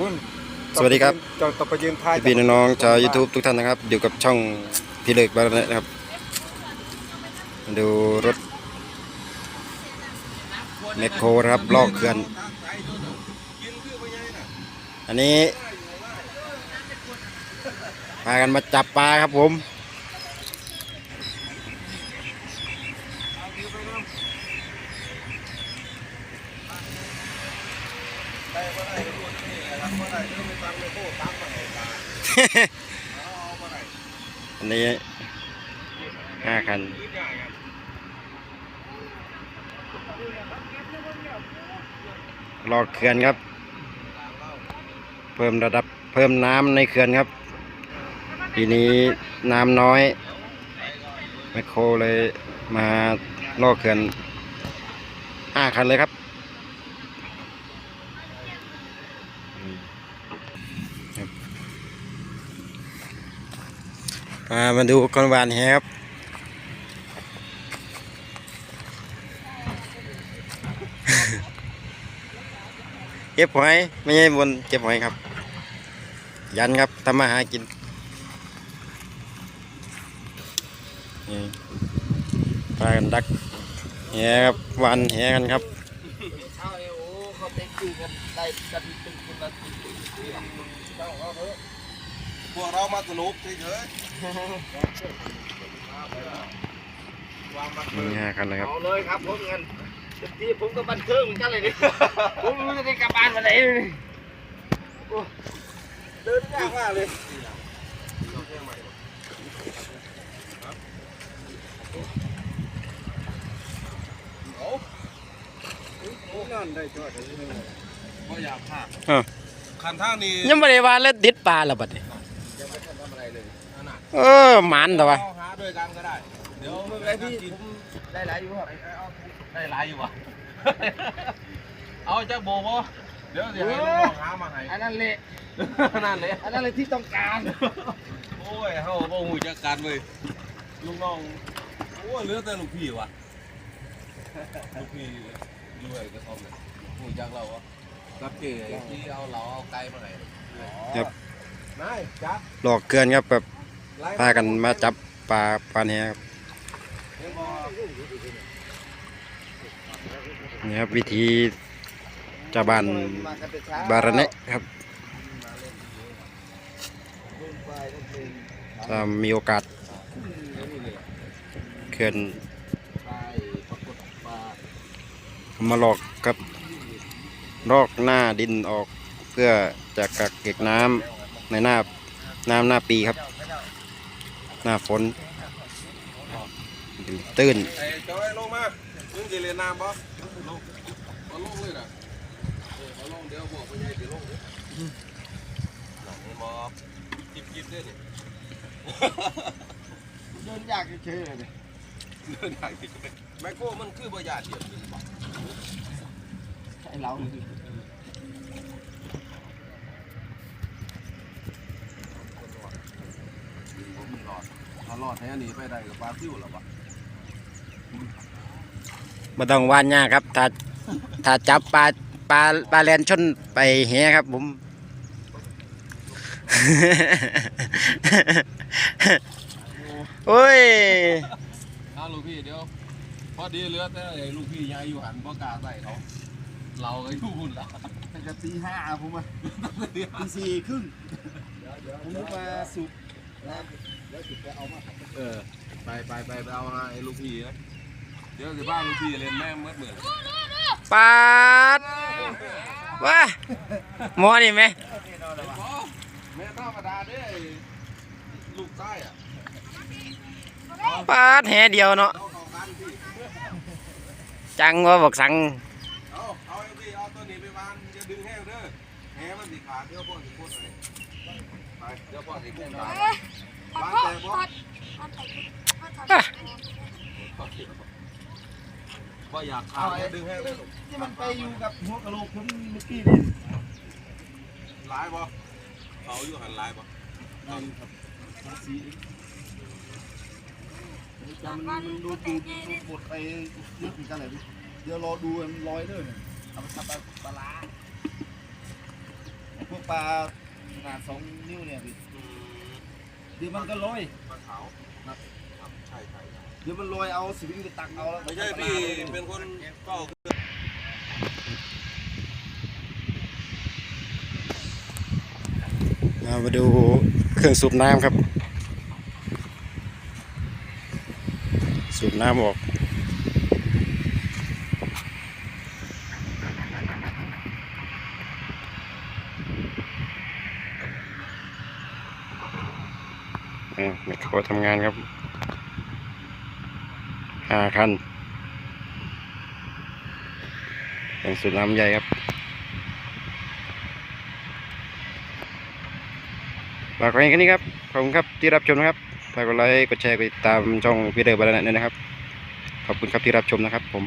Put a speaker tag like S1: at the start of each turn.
S1: อุ้ย
S2: สวัสดีครับ
S1: จอดต่อไปยืนท้าย
S2: พี่ๆน้องๆชาว YouTube ทุกท่านนะครับ อยู่กับช่องพี่เลิกบ้านนะครับ ดูรถแมคโครนะครับลอกเขื่อน อันนี้พากันมาจับปลาครับผม อันนี้ห้าคันรอเขื่อนครับ เพิ่มระดับเพิ่มน้ำในเขื่อนครับปีนี้น้ำน้อยแมคโครเลยมาลอกเขื่อนห้าคันเลยครับ อ่ามาดูกอนวานแฮครับเก็บหอยไม่ใช่บนเก็บหอยครับ ยันครับทำมาหากินนี่ปลากันดักแหครับวันแหกันครับ
S3: เอาไอ้โอ้เขาไปคุยกันได้กันเป็นคนละที
S1: พวกเรามาสนุกเฉย
S2: มีห้าคันเลยครับ
S3: เอาเลยครับผมเงินทีผมก็บันเทิงเหมือนกันเลยดิ ผมรู้จะได้กลับบ้านวันไหนเลยโอ้เดินยากมากเลย
S1: ๆนั่นได้จอดได้เลย
S4: ก็อยากพา
S2: เออ
S4: คันทางนี้
S2: ยังไม่ได้ว่าแล้วติดปลาแล้วบัดนี้
S4: เอ
S2: อหมันแต่ว่า
S4: เอาหาด้วยกันก็ได้ เดี๋ยว
S3: ไม่เป็นไรพี่ผมได้หลายอยู่ครับ
S4: ได้หลายอยู่วะเอาจากโบบ่เดี๋ยวสิให้ลูกน้องหามาให้
S3: อันนั้นเละ
S4: นั่นเลย
S3: อันนั้นเลยที่ต้องการ
S4: โอ้ยเฮาบ่ฮู้จักการเว้ยลูกน้องโอ้ยเหลือแต่ลูกพี่วะลูกพี่รวยก็ทอมเลยฮู้จักเราวะกับเก๋ที่เอาเราเอาไก่มาให้
S2: ครับ
S1: นายจับ
S2: หลอกเกินครับแบบ
S1: ไล่
S2: พากันมาจับปลาปลาแหครับ
S1: เห็นบ่
S2: นี่ครับวิธีชาวบ้าน
S3: มากันเช้า
S2: บารเนะครับถ้ามีโอกาสเขื่อนมาหลอกกับลอกหน้าดินออกเพื่อจะกักเก็บน้ำในหน้าน้ำหน้าปีครับ หน้าฝนตื้น
S4: ไอ้เจ้าไอ้ลงมามึงสิเรียนน้ำบ่ลงเอาลงเลยน่ะเออเอาลงเดี๋ยวบอกพ่อใหญ่สิลงเด้อหลังนี่มอบจิบๆเด้อนี่
S3: เดินยากเฉยๆเลย
S4: เดินทางที่แมคโครมันคือบ่ญาติเดียวกันบ่
S3: ไอ้เราเนี่ย
S4: ผมมันรอดถ้ารอดแท้นี่ไปได้กับปลาซิวแล้วบ่
S2: มาต้องว่านยากครับ ถ้าถ้าจับปลาปลาปลาแลนชนไปแหครับ ผม โอ้ย
S4: อ้าวลูกพี่เดี๋ยวพอดีเหลือแต่ไอ้ลูกพี่ยายอยู่หันบ่กล้าใส่เขาเราก็อยู่หุ่นละ
S3: ตั้งแต่ตีห้าผมมาตีสี่ครึ่งผมนึกว่าสุกนะแล้วจุดไป เอามา
S4: เออ ไปไปไปไปเอาหาไอ้ลูกพี่นะเดี๋ยวสิพาลูกพี่เล่นแม่งเมื่อเมื่อ
S2: ปาดว้าหมอนี่ไหม
S4: แม่ธรรมดาเด้ไอ้ลูกใต้อะ
S2: ปาดแหเดียวเนาะ
S4: เอาเข้ากันพี่
S2: จังว่าบอกสั่ง
S4: เอาเอาไอ้พี่เอาตัวนี้ไปวางอย่าดึงแห้งเด้อแหมันสิขาดเดี๋ยวพ่อสิพูดให้ไปเดี๋ยวพ่อสิพูดให้ วาแต่บ่พ่ออยากขาดอย่าดึงแห้
S3: ที่มันไปอยู่กับหัวกะโหลกผมเมื่อกี้นี่
S4: หลายบ่เขาอยู่หันหลายบ่
S3: นั่นครับภาษีจำมันดูดูดูบทไปเยึดอีกกันเลยเดี๋ยวรอดูมันลอยเลยเนี่ยเอาไปทำปลาปลาพวกปลาขนาดสองนิ้วเนี่ยพี่ เดี๋ยวมันก็ลอย
S4: ปลาขาวครับครับใช่ใช่ใช่
S3: เดี๋ยวมันลอยเอาสวิงไปตักเอาแล้ว
S4: ไม่ใช่พี่เป็นคนเฝ้า
S2: เรามาดูเครื่องสูบน้ำครับ สูบน้ำออก แมคโครทำงานครับห้าคันเป็นสูบน้ำใหญ่ครับ ฝากไว้แค่นี้ครับ ขอบคุณครับที่รับชมนะครับฝากกดไลค์ กดแชร์ กดติดตามช่องพี่เดอร์บาลานะด้วยนะครับ ขอบคุณครับที่รับชมนะครับผม